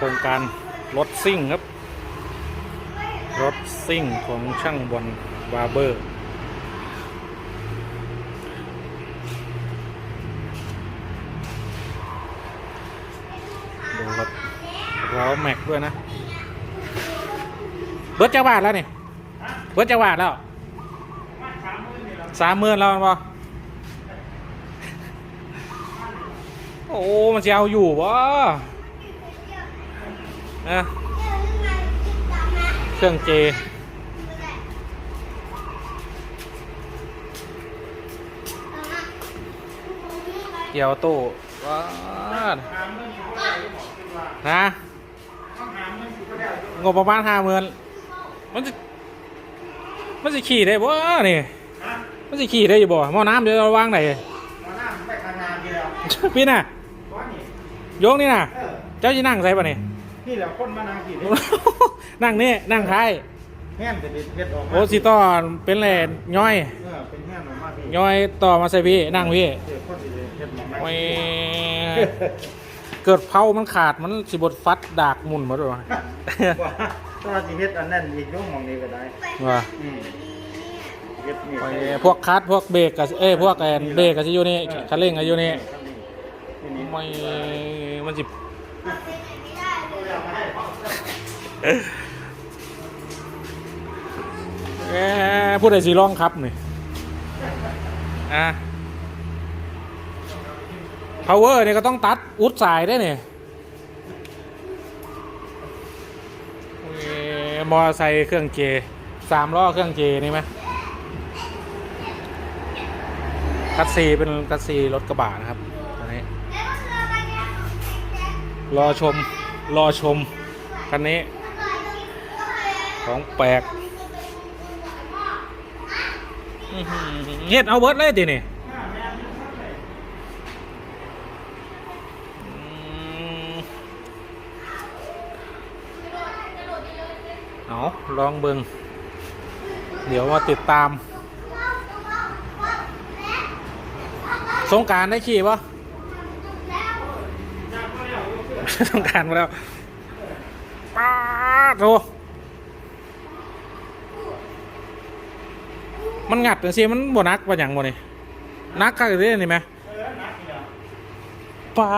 โครงการรถซิ่งครับ รถซิ่งของช่างบอลบาร์เบอร์ดูครับเราแม็กด้วยนะ เบิร์ดจักรบาทแล้วนี่เบิร์ดจักรบาทแล้วสามหมื่นแล้วมันบอโอ้ มันจะเอาอยู่วะ นะเครื่องเจเกียวโต้ว้าดนะงบประมาณห้าหมื่นมันจะมันจะขี่ได้บ่นี่มันจะขี่ได้อยู่บ่หม้อน้ำเดี๋ยวเราวางไหนมาหน้าไปทางงานกี่แล้วพี่น่ะก้อนนี่โยกนี่น่ะเออเจ้าจะนั่งใส่ป่ะนี่ นี่แหละคนมานั่งกี่เด็นั่งนี่นั่งท้ายแง่นจะเด็ดเด็ดออกมาโอ้สิต่อเป็นแหล่ย่อย เออเป็นแง่นออกมาพี่ย่อยต่อมาใส่พี่นั่งพี่เด็ดคนสิเด็ดหมองโอ้ยเกิดเผามันขาดมันสิบดฟัดดากหมุนหมดเลยวะว่าถ้าสิเฮ็ดอันนั้นอีกยุ่งหมองนี้ก็ได้ว่าอืมเฮ็ดนี่โอ้ยพวกคัดพวกเบรกกับเอ้ยพวกแอนเบรกกับสิอยู่นี่คันเร่งกับอยู่นี่นี่นี่ไม่มันสิ เอ้ผู้ใดสิร้องครับนี่อะ power เนี่ยก็ต้องตัดอุดสายได้เนี่ยโอ้ยมอไซค์เครื่องเจสามล้อเครื่องเจนี่ไหมคัสซีเป็นคัสซีรถกระบะนะครับอันนี้รอชม รอชม คันนี้ ของแปลกอื้อหือเฮ็ดเอาเบิร์ดเลยทีนี่อืมเอาลองเบิงเดี๋ยวมาติดตาม สงกรารได้ขี่ปะต้องการมาแล้วป้าดโถ มันงัดจังซี่มันบ่นักว่าหยังบ่นี่นักคักเลยนี่ไหมเออนักนี่แหละปา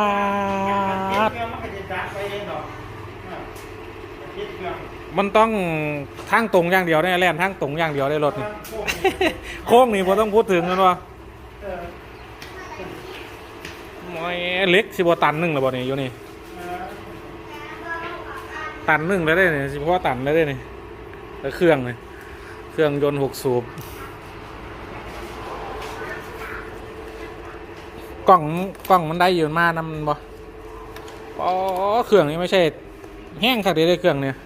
เก็บด เครื่องมันก็จะจัดไปเองดอกเออเก็บเครื่องมันต้องทางตรงอย่างเดียวได้แล่นทางตรงอย่างเดียวได้รถนี่ โค้งนี่บ่ต้องพูดถึงกันว่าเออมอยเล็กสิบ่ตันหนึงแล้วบ่นี่อยู่นี่ เออตันหนึงแล้วได้นี่สิเพราะว่าตันแล้วได้นี่แล้วเครื่องนี่เครื่องยนต์หกสูบ กล่องกล่องมันได้อยู่มากนะมันบ่อ๋อเครื่องนี้ไม่ใช่ แห้งคักเดีได้เครื่องเนี่ย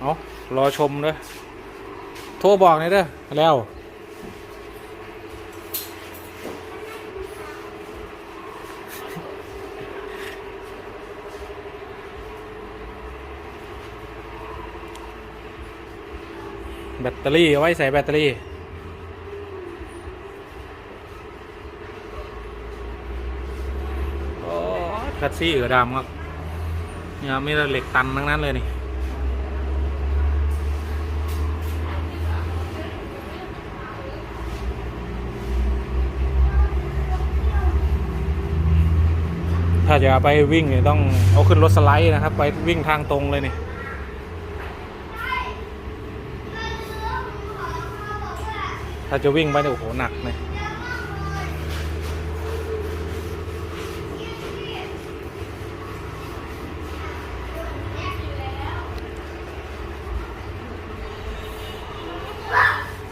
เอารอชมเด้อโทรบอกหน่อยเด้อแล้วแบตเตอรี่ เอาไว้ใส่แบตเตอรี่โอ้ คัสซี่เอือดำครับเนี่ยไมีแต่เหล็กตันทั้งนั้นเลยนี่ถ้าจะไปวิ่งเนี่ยต้องเอาขึ้นรถสไลด์นะครับ ไปวิ่งทางตรงเลยนี่ถ้าจะวิ่งไปเนี่ยโอ้โหหนักเลย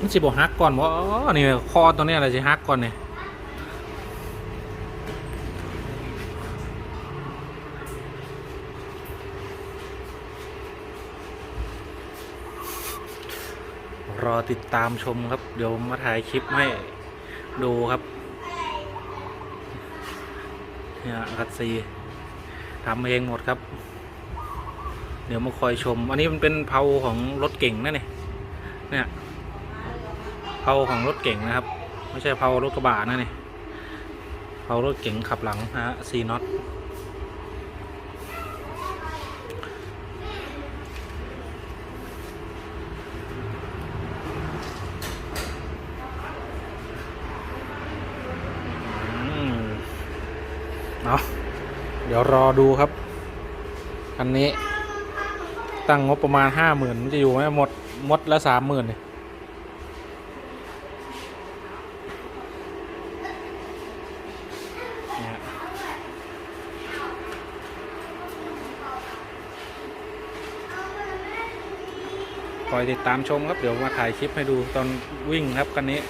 มันสิบฮักก่อนว่านี่คอตัวนี้อะไรสิฮักก่อนเนี่ยรอติดตามชมครับ เดี๋ยวมาถ่ายคลิปให้ดูครับเนี่ยคัดซีทำเองหมดครับ เดี๋ยวมาคอยชม อันนี้มันเป็นเพาของรถเก่งนะเนี่ยเนี่ย เพาของรถเก่งนะครับ ไม่ใช่เพารถกระบะนะเนี่ยเผารถเก๋งขับหลังฮะซีน็อตเอาเดี๋ยวรอดูครับคันนี้ ตั้งงบประมาณห้าหมื่นจะอยู่ไหมหมด หมดละสามหมื่นเนี่ย คอยติดตามชมครับ เดี๋ยวมาถ่ายคลิปให้ดูตอนวิ่งครับคันนี้